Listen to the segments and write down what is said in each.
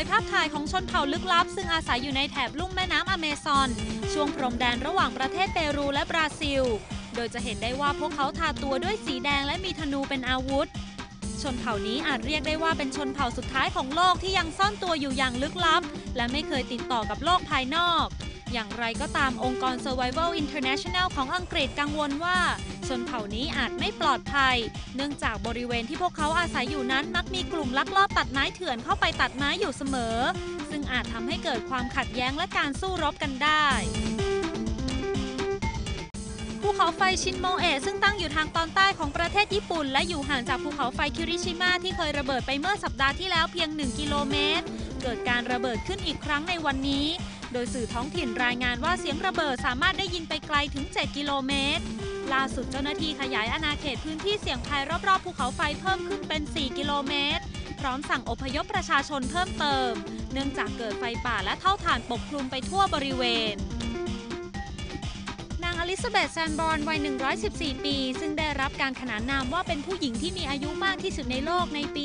ยภาพถ่ายของชนเผ่าลึกลับ ซึ่งอาศัยอยู่ในแถบลุ่มแม่น้ำอเมซอน ช่วงพรมแดนระหว่างประเทศเปรูและบราซิล โดยจะเห็นได้ว่าพวกเขาทาตัวด้วยสีแดงและมีธนูเป็นอาวุธ ชนเผ่านี้อาจเรียกได้ว่าเป็นชนเผ่าสุดท้ายของโลกที่ยังซ่อนตัวอยู่อย่างลึกลับ และไม่เคยติดต่อกับโลกภายนอก อย่างไรก็ตามองค์กร Survival International ของอังกฤษกังวลว่า ชนเผ่านี้อาจไม่ปลอดภัย เนื่องจากบริเวณที่พวกเขาอาศัยอยู่นั้นมักมีกลุ่มลักลอบตัดไม้เถื่อนเข้าไปตัดไม้อยู่เสมอ ซึ่งอาจทำให้เกิดความขัดแย้งและการสู้รบกันได้ภูเขาไฟชินโมเอะซึ่งตั้งอยู่ทางตอนใต้ของประเทศญี่ปุ่น และอยู่ห่างจากภูเขาไฟคิริชิมะที่เคยระเบิดไปเมื่อสัปดาห์ที่แล้วเพียง 1 กิโลเมตร เกิดการระเบิดขึ้นอีกครั้งในวันนี้ โดยสื่อท้องถิ่นรายงานว่าเสียงระเบิดสามารถได้ยินไปไกลถึง 7 กิโลเมตร ล่าสุดเจ้าหน้าที่ขยายอาณาเขตพื้นที่เสี่ยงภัยรอบๆภูเขาไฟเพิ่มขึ้นเป็น 4 กิโลเมตร พร้อมสั่งอพยพประชาชนเพิ่มเติม เนื่องจากเกิดไฟป่าและเท่าฐานปกคลุมไปทั่วบริเวณนางอลิซาเบธแซนบอร์นวัย 114 ปี ซึ่งได้รับการขนานนามว่าเป็นผู้หญิงที่มีอายุมากที่สุดในโลกในปี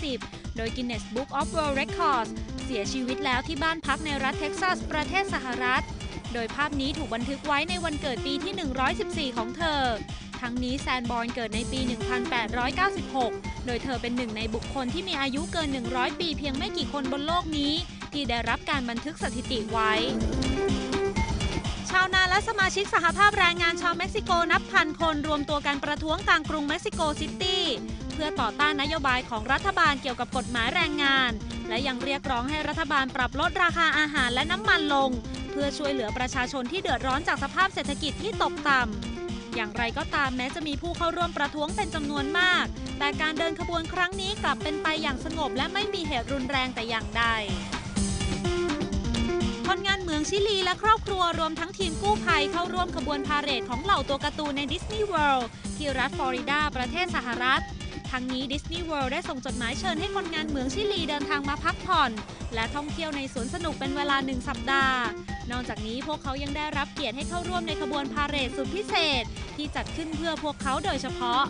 2010 โดย Guinness Book of World Records เสียชีวิตแล้วที่บ้านพักในรัฐเท็กซัส ประเทศสหรัฐ โดยภาพนี้ถูกบันทึกไว้ในวันเกิดปีที่ 114 ของเธอ ทั้งนี้แซนบอนเกิดในปี 1896 โดยเธอเป็นหนึ่งในบุคคลที่มีอายุเกิน 100 ปีเพียงไม่กี่คนบนโลกนี้ ที่ได้รับการบันทึกสถิติไว้ ชาวนาและสมาชิกสหภาพแรงงานชาวเม็กซิโกนับพันคนรวมตัวกันประท้วงกลางกรุงเม็กซิโกซิตี้เพื่อต่อต้านนโยบายของรัฐบาลเกี่ยวกับกฎหมายแรงงาน และยังเรียกร้องให้รัฐบาลปรับลดราคาอาหารและน้ำมันลง เพื่อช่วยเหลือประชาชนที่เดือดร้อนจากสภาพเศรษฐกิจที่ตกต่ำอย่างไรก็ตามแม้จะมีผู้เข้าร่วมประท้วงเป็นจำนวนมาก แต่การเดินขบวนครั้งนี้กลับเป็นไปอย่างสงบ และไม่มีเหตุรุนแรงแต่อย่างใดคนงานเมืองชิลีและครอบครัวรวมทั้งทีมกู้ภัยเข้าร่วมขบวนพาเหรดของเหล่าตัวการ์ตูนในดิสนีย์เวิลด์ที่รัฐฟลอริดาประเทศสหรัฐ รั้งนี้ดิสนีย์เวิลด์ได้ส่งจดหมายเชิญให้คนงานเหมืองชิลีเดินทางมาพักผ่อน และท่องเที่ยวในสวนสนุกเป็นเวลาหนึ่งสัปดาห์ นอกจากนี้พวกเขายังได้รับเกียรติให้เข้าร่วมในขบวนพาเหรดสุดพิเศษ ที่จัดขึ้นเพื่อพวกเขาโดยเฉพาะ